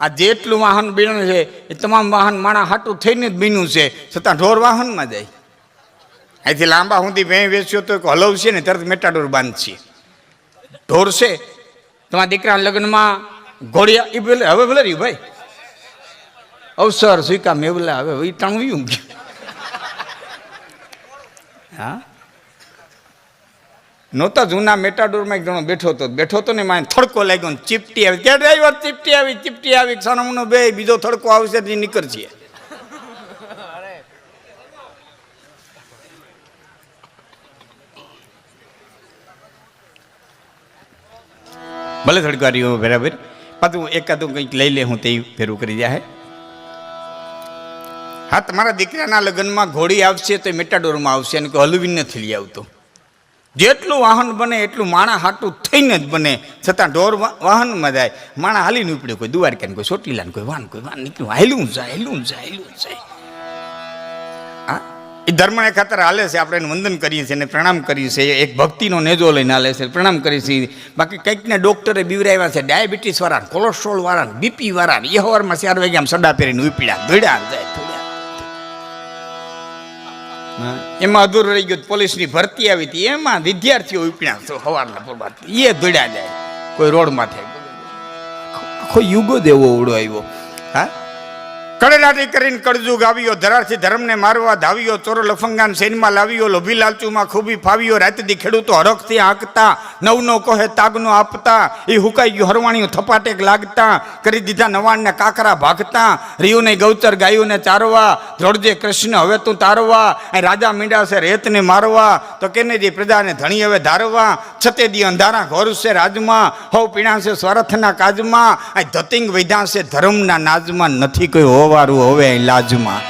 આ જેટલું વાહન બીણું છે, એ તમામ વાહન માણા હાટું થઈને જ બીનું છે, છતાં ઢોર વાહનમાં જાય. અહીંથી લાંબા સુધી ભેં વેચ્યો તો હલવ છે ને, તરત મેટાડોર બાંધશે ઢોર છે. તમારા દીકરા લગ્નમાં ઘોડિયા એ ભલે, હવે ભલે રહ્યું ભાઈ. અવસર સ્વીકાર મેં બોલા હવે એ ટાણું હા? નહોતા જૂના મેટાડોરમાં એક જણો બેઠો હતો. બેઠો હતો ને માય થડકો લાગ્યો ને ચીપટી આવી. કે ડ્રાઈવર ચીપટી આવી ચીપટી આવી. સનમનો બે, બીજો થડકો આવશે તે નીકળશે. ભલે થડકારીઓ બરાબર પાછું એકાદું કંઈક લઈ લે હું તે ફેરું કરી જાય હા? તમારા દીકરાના લગ્નમાં ઘોડી આવશે તો મેટાડોરમાં આવશે. અને કોઈ હલવી નથી લઈ આવતો. જેટલું વાહન બને, એટલું માણા હાટું થઈને જ બને. છતાં ઢોર વાહનમાં જાય. માણા હાલીને ઉપડ્યો કોઈ દ્વારકા કોઈ ચોટીલા કોઈ, વાન કોઈ, વાન નીકળ્યું હાલું જાય હેલું જાય હેલું જાય. હા? એ ધર્મને ખાતર હાલે છે, આપણે એને વંદન કરીએ છીએ અને પ્રણામ કરીએ છીએ. એક ભક્તિનો નેજો લઈને હાલે છે, પ્રણામ કરીએ છીએ. બાકી કંઈકને ડૉક્ટરે બીવરાવ્યા છે, ડાયાબિટીસ વાળા કોલેસ્ટ્રોલ વાળા બીપી વાળા એ હવારમાં ચાર વાગ્યા સડા પહેરીને ઉપડ્યા ધોડ્યા જાય એમાં અધૂરું રહી ગયું પોલીસની ભરતી આવી હતી. એમાં વિદ્યાર્થીઓ ઉપણ્યા તો સવારના પૂર્વા એ દોડ્યા જાય. કોઈ રોડ માથે આખો યુગો દેવો ઉડો આવ્યો. હા? કડેલાટી કરીને કળજુ ગાવ્યો ધરારથી ધર્મને મારવા ધાવ્યો, ચોરો લફંગાન સૈનમાં લાવ્યો, લોભી લાલચુમાં ખૂબી ફાવ્યો, રાતથી ખેડૂતો હરખથી આંકતા નવનો કોહે તાગનો આપતા, એ હુકાઈ ગયું, હરવાણીઓ થપાટેક લાગતા, કરી દીધા નવાણને કાકરા ભાગતા, રિયુને ગૌચર ગાયોને ચારવા, ધ્રોડજે કૃષ્ણ હવે તું તારવા એ રાજા મીંડા છે રેતને મારવા, તો કેને જે પ્રજાને ધણી હવે ધારવા, છતે દી અંધારા ઘોર છે રાજમાં, હવ પીણાશે સ્વરથના કાજમાં, અહીં ધતિંગ વૈધાશે ધર્મના નાજમાં નથી કોઈ હોવારું હવે લાજમાં.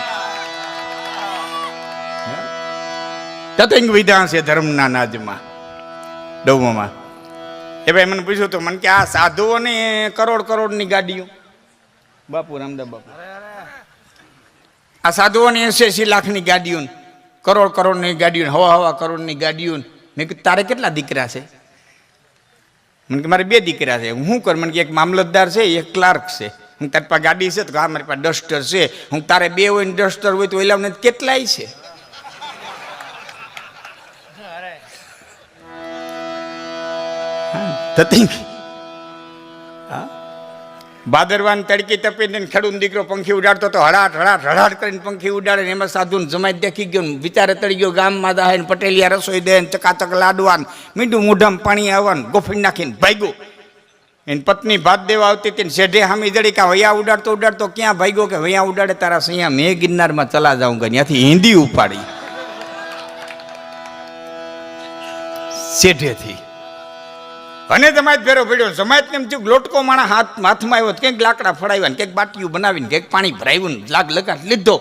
ધતિંગ વિધાન છે ધર્મના નાજમાં ડોમોમાં. એ ભાઈ મને પૂછ્યું તો મને કે આ સાધુઓને કરોડ કરોડની ગાડીઓ. બાપુ, રામદાસ બાપુ. આ સાધુઓની એસી એસી લાખની ગાડીઓ ને કરોડ કરોડની ગાડીઓ ને હવા હવા કરોડની ગાડીઓ ને મેં કીધું, તારે કેટલા દીકરા છે? મને કે, મારે બે દીકરા છે. હું કરું, મને કે, એક મામલતદાર છે, એક ક્લાર્ક છે. હું તારી પાસે ગાડી છે તો હા મારી પાસે ડસ્ટર છે. હું તારે બે હોય ને ડસ્ટર હોય તો એલા કેટલાય છે. થતી ભાદરવાન તડકી તપીને ખેડૂત દીકરો પંખી ઉડાડતો તો હળાટ હળાટ હળાટ કરીને પંખી ઉડાડે ને એમાં સાધુને જમાઈ દેખી ગયો વિચારે તળી ગયો ગામમાં દાહે પટેલિયા રસોઈ દે ચકાચક લાડવાન મીઠું મોઢામાં પાણી આવવાનું ગોફી નાખીને ભાગ્યો. એની પત્ની ભાત દેવા આવતી હતી શેઢે હામી જડી કે વૈયા ઉડાડતો ઉડાડતો ક્યાં ભાગ્યો કે વૈયા ઉડાડે તારા સૈયા મેં ગિરનારમાં ચલા જાઉં કે ત્યાંથી હિન્દી ઉપાડી. શેઢેથી. અને જમાયત ભેરો પડ્યો જમાત કેમ થયું લોટકો માણા હાથ હાથમાં આવ્યો કંઈક લાકડા ફડાવ્યા ને કંઈક બાટીયું બનાવીને કંઈક પાણી ભરાવ્યું ને લાગ લગાડ લીધો.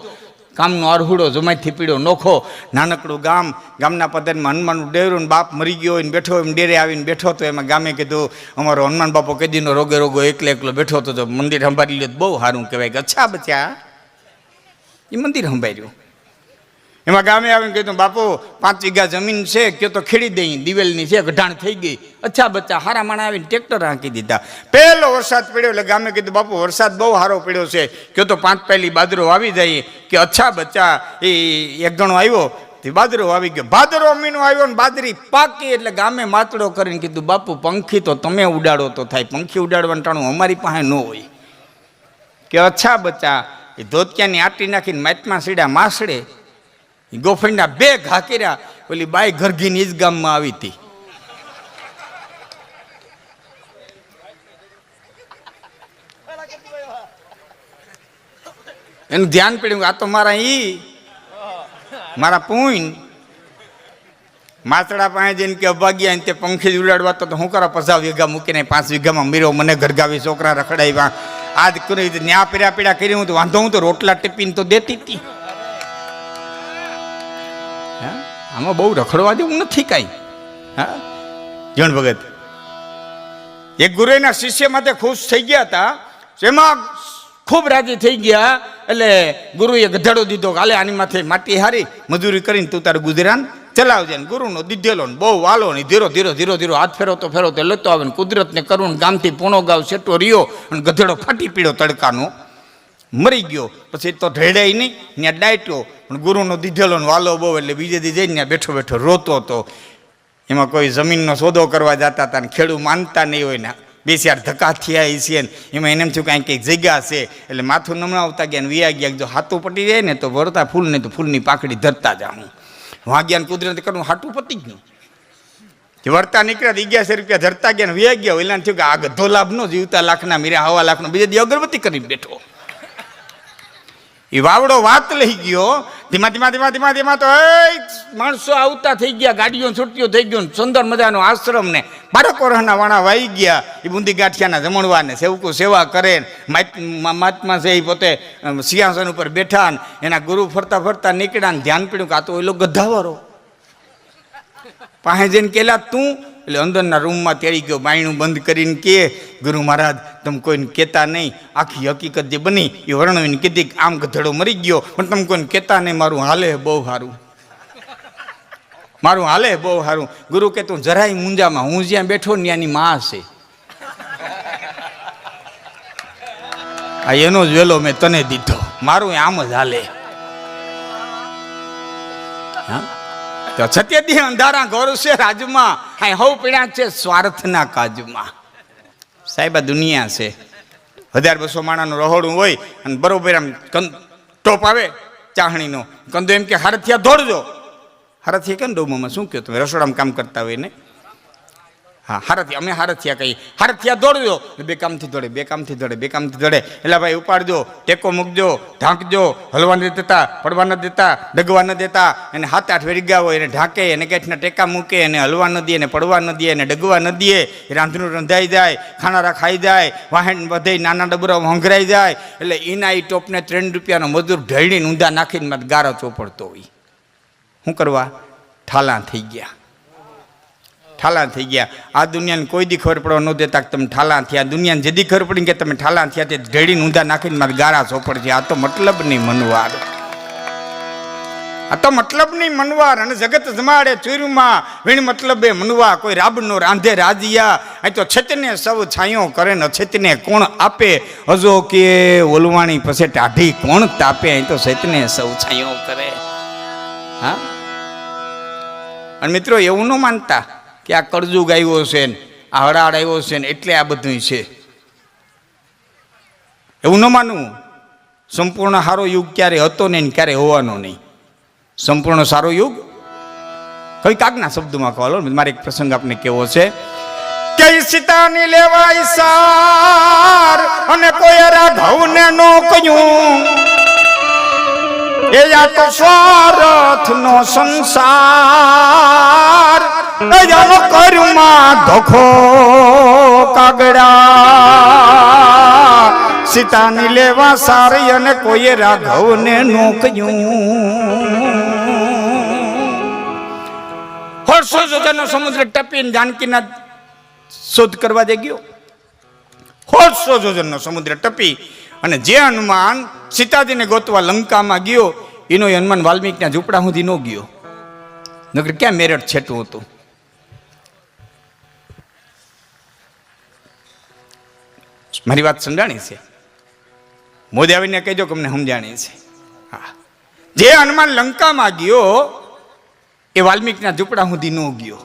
કામનો અરહુડો જમાતથી પીડ્યો નોખો. નાનકડું ગામ, ગામના પદરમાં હનુમાનનું ડેરું બાપ મરી ગયો હોય ને બેઠો એમ ડેરે આવીને બેઠો તો એમાં ગામે કીધું, અમારો હનુમાન બાપો કેદીનો રોગે રોગો એકલો એકલો બેઠો હતો તો મંદિર સંભાળી લે તો બહુ સારું કહેવાય કે અચ્છા બચ્યા. એ મંદિર સંભાળ્યું. એમાં ગામે આવીને કીધું બાપુ, પાંચ વીઘા જમીન છે કે તો ખેડી દઈ દિવેલની છે, ગઢાણ થઈ ગઈ. અચ્છા બચ્ચા, હારા માણા આવીને ટ્રેક્ટર હાંકી દીધા. પહેલો વરસાદ પડ્યો એટલે ગામે કીધું, બાપુ, વરસાદ બહુ સારો પડ્યો છે. કે તો પાંચ પહેલી બાદરો આવી જાય, કે અચ્છા બચ્ચા, એ એક જણો આવ્યો, તે બાદરો આવી ગયો. ભાદરો મહિનો આવ્યો ને બાદરી પાકી એટલે ગામે માતડો કરીને કીધું, બાપુ, પંખી તો તમે ઉડાડો તો થાય, પંખી ઉડાડવાનું ટાણું અમારી પાસે ન હોય. કે અચ્છા બચ્ચા, એ ધોતિયાની આટી નાખીને માતમાં સીડા માસડે ગોફણના બે ઘા કર્યા, ઓલી બાઈ ઘરઘીની જ ગામમાં આવી હતી. એનું ધ્યાન પડ્યું આ તો મારા ઈ, મારા પૂન માતડા પાસે જઈને કે અભાગ્યા તે પંખી ઉડાડવા તો હું કરો પચાસ વીઘા મૂકીને પાંચ વીઘામાં મીરો મને ઘરગાવી છોકરા રખડાવ્યા. આજ કરી ન્યા પીડા પીડા કરી હું તો વાંધો હું તો રોટલા ટીપીને તો દેતી હતી. હા? આમાં બહુ રખડવા જેવું નથી કાંઈ. હા? જણ ભગત, એક ગુરુના શિષ્ય માટે ખુશ થઈ ગયા હતા. એમાં ખૂબ રાજી થઈ ગયા, એટલે ગુરુએ ગધાડો દીધો કાલે આની માથે માટી હારી, મજૂરી કરીને તું તારું ગુજરાન ચલાવજે. ને ગુરુનો દીધેલો ને બહુ વાલો ને ધીરો ધીરો ધીરો ધીરો હાથ ફેરવતો ફેરવતો લેતો આવે ને કુદરતને કરુણ ગામથી પૂણો ગાવ સેટો રહ્યો અને ગધેડો ફાટી પીડ્યો તડકાનો મરી ગયો. પછી તો ઢેડાય નહીં ત્યાં ડાયટ્યો પણ ગુરુનો દીધેલો ને વાલો બહુ એટલે બીજે દી જઈને બેઠો બેઠો રોતો હતો. એમાં કોઈ જમીનનો સોદો કરવા જતા હતા ને ખેડૂત માનતા નહીં હોય ને. બે ચાર ધક્કા થયા છે ને. એમાં એને એમ થયું કાંઈ કંઈક જગ્યા છે. એટલે માથું નમણાવતા ગયા ને વિયા ગયા જો હાથું પટી જાય ને તો વળતા ફૂલ ને તો ફૂલની પાકડી ધરતા જાઉં વાગ્યા કુદરત કરું હાટું પતી ગયું. જે વળતા નીકળ્યા અગિયારસો રૂપિયા ધરતા ગયા વ્યા ગયા ઓલા થયું કે આ ગધો લાભ નો જીવતા લાખના મીરા, હવા લાખનો. બીજે દી અગરબત્તી કરીને બેઠો. એ વાવડો વાત લઈ ગયો. ધીમા ધીમા ધીમા ધીમા ધીમા તો માણસો આવતા થઈ ગયા, ગાડીઓ છૂટીઓ થઈ ગયો સુંદર મજાનો આશ્રમ ને બાળકો રહના વાણા વાઈ ગયા. એ બુંદી ગાંઠિયાના જમણવા ને સેવકો સેવા કરે મહાત્મા છે એ પોતે સિંહાસન ઉપર બેઠા ને એના ગુરુ ફરતા ફરતા નીકળ્યા ને ધ્યાન પીડ્યું કે આ તો ઓલો ગધાવારો. પાસે જઈને કેલા તું એટલે અંદરના રૂમમાં તેડી ગયો, બાયણું બંધ કરીને કે, ગુરુ મહારાજ, તમે કોઈને કહેતા નહીં, આખી હકીકત જે બની એ વર્ણવીને કીધી કે આમ ગધડો મરી ગયો, પણ તમે કોઈને કહેતા નહીં, મારું હાલે બહુ સારું મારું હાલે બહુ સારું ગુરુ કે, તું જરાય મુંજામાં હું જ્યાં બેઠો ને ત્યાંની માં છે આ એનો જ વેલો મેં તને દીધો. મારું આમ જ હાલે. હા? તો સત્યદી અંધારા ઘોર છે રાજમાં. હા, હવ પીડા છે સ્વાર્થના કાજમાં. સાહેબ, આ દુનિયા છે. હજાર બસો માણાનું રહોડું હોય અને બરોબર આમ કં ટોપ આવે ચાહણીનો. કંદો એમ કે હારથિયા દોડજો હારથિયા કેમ ડોમોમાં શું કહો તમે? રસોડામાં કામ કરતા હોય ને? હા, હારથિયા, અમે હારથિયા કહીએ. હારથિયા દોડજો. બે કામથી દોડે, બે કામથી દોડે, બે કામથી દોડે. એટલે ભાઈ ઉપાડજો, ટેકો મૂકજો, ઢાંકજો, હલવા નથી દેતા, પડવા નથી દેતા, ડગવા ન દેતા, એને હાથ આઠ વેરી હોય એને ઢાંકે, એને કેઠના ટેકા મૂકે, એને હલવા ન દે, એને પડવા ન દે, એને ડગવા ન દે રાંધણું રંધાઈ જાય, ખાનારા ખાઈ જાય વાહન વધે નાના ડબરા હંગરાઈ જાય. એટલે એના એ ટોપને ત્રણ રૂપિયાનો મજૂર ઢળીને ઊંધા નાખીને ગારો ચોપડતો હોય. શું કરવા? ઠાલા થઈ ગયા. ઠાલા થઈ ગયા. આ દુનિયાને કોઈ દી ખબર પડવા ન દેતા તમે ઠાલા થયા. દુનિયાને જેદી ખબર પડી કે તમે ઠાલા થયા તે ઘડીને ઊંધા નાખીને મારે ગારા ચોપડ છે. આ તો મતલબ નહીં મનવાર આ તો મતલબ નહીં મનવાર અને જગત જમાડે ચૂરમાં. વીણ મતલબે મનવા. કોઈ રાબનો રાંધે રાજીયા. અહીં તો છેતને સૌ છાંયો કરે ને છેતને કોણ આપે? હજો કે ઓલવાણી પછી ટાઢી કોણ તાપે? અહીં તો છેતને સૌ છાંયો કરે. હા? અને મિત્રો, એવું ન માનતા. કે આ કરજુગ આવ્યો છે ને, આ હડાડ આવ્યો છે ને, એટલે આ બધું છે. એવું ન માનવું. સંપૂર્ણ સારો યુગ ક્યારે હતો નહીં ક્યારે હોવાનો નહીં. સંપૂર્ણ સારો યુગ? કઈ કાગના શબ્દમાં કહો મારે એક પ્રસંગ આપને કેવો છે. કે સીતાની લેવાય સાર અને કોઈ રાઘવને નો કયું. એ યા તો સ્વાર્થ નો સંસાર. એ જાનો કર્મમાં ધોખો કાગડા. સીતાની લેવા સારી અને કોઈએ રાઘવને નોક્યું. હોરસો જોજાનો સમુદ્ર ટપીને જાનકીના શોધ કરવા દે ગયો. હોરસો જોજનનો સમુદ્ર ટપી અને જે હનુમાન સીતાજીને ગોતવા લંકામાં ગયો, એનો હનુમાન વાલ્મીકના ઝૂંપડા સુધી ન ગયો. નગર ક્યાં મેરઠ છેટું હતું? મારી વાત સમજાણી છે? મોદી આવીને કહેજો કે અમને સમજાણી છે. હા. જે હનુમાન લંકામાં ગયો, એ વાલ્મીકના ઝૂંપડા સુધી ન ગયો.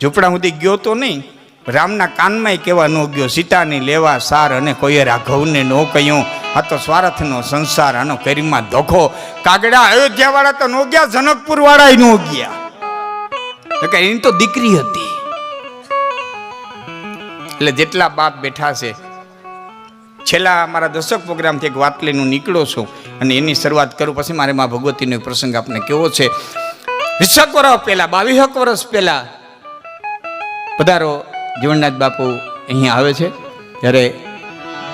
ઝૂંપડા સુધી ગયો તો નહીં, રામના કાનમાં કેવા ન ગયો, સીતાની લેવા સાર અને કોઈએ રાઘવને ન કહ્યું. આ તો સ્વાર્થનો સંસાર, આનો કરીમાં ધોખો. કાગડા અયોધ્યા વાળા તો નો ગયા જનકપુર વાળા નો ગયા. એની તો દીકરી હતી. એટલે જેટલા બાપ બેઠા છે, છેલ્લા મારા દશક પ્રોગ્રામથી એક વાત લઈને નીકળો છું અને એની શરૂઆત કરું. પછી મારે મા ભગવતીનો પ્રસંગ આપને કેવો છે? વીસક વર્ષ પહેલા, બાવીસક વર્ષ પહેલા પધારો જીવનનાથ બાપુ અહીંયા આવે છે. ત્યારે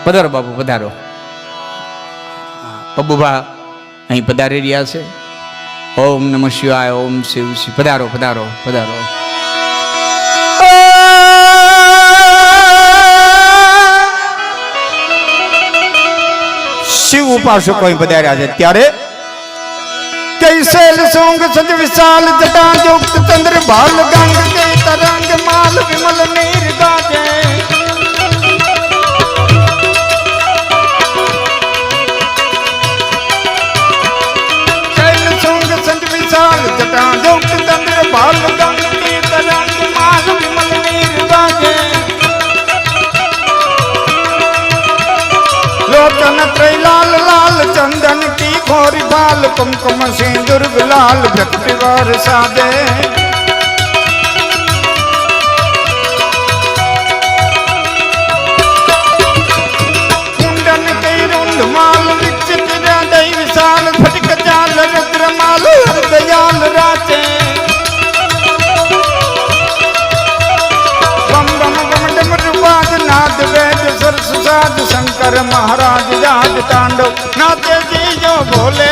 પધારો બાપુ, પધારો. પબુભા અહીં પધારી રહ્યા છે. ઓમ નમઃ શિવાય, ઓમ શિવ શિવ પધારો પધારો પધારો. ઉપાસકો પધાર્યા છે? ત્યારે કે કઈ સોંગ સજ વિશાલ જટા યુક્ત ચંદ્ર ભાલ ગંગ કે તરંગ માલ વિમલ નીર ગાજે. કુમકુમ સિંદુર્ગ લાલ ભક્તિ વરસાદે કુંડન કઈ રૂંઢ માલ વિચિત દૈ વિશાલ ફટક ચાલ રુદ્ર માલ દયાલ રાચે. બમ બમ બમ ડમ રૂપાદ નાદ વેદ સરસ સાદ શંકર મહારાજ જાજ તાંડવ. નાચે જીજો ભોલે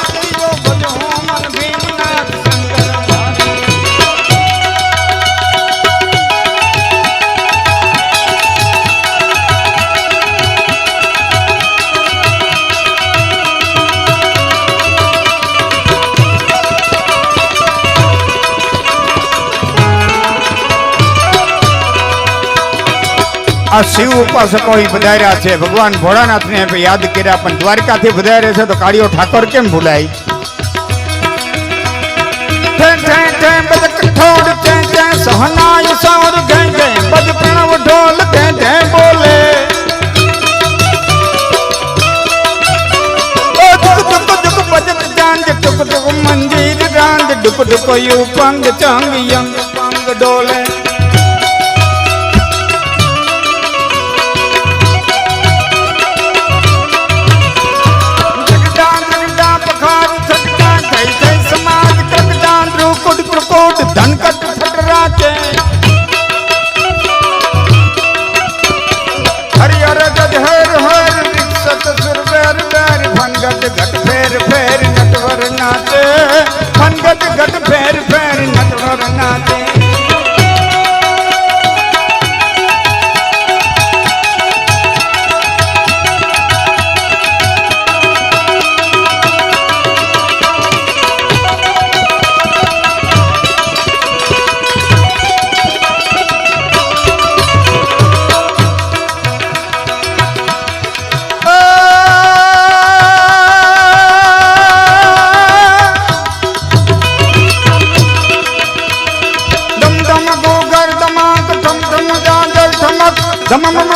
આ શિવ ઉપાસકો અહીં પધાર્યા છે. ભગવાન ભોળાનાથને આપણે યાદ કર્યા, પણ દ્વારકાથી પધાર્યા છે તો કાળિયો ઠાકોર કેમ ભૂલાય? ઠે ઠે ઠે બદ કઠોળ ઠે ઠે સહનાય સૌર ઘે ઘે બદ પ્રણવ, ઢોલ ઠે ઠે બોલે. ઓ દુક દુક દુક બજત જાંજ ટુક ટુક મંજીર રાંજ ડુક ડુક યુ પંગ ચંગ, યંગ, પંગ, ડોલે. ધમક ધમ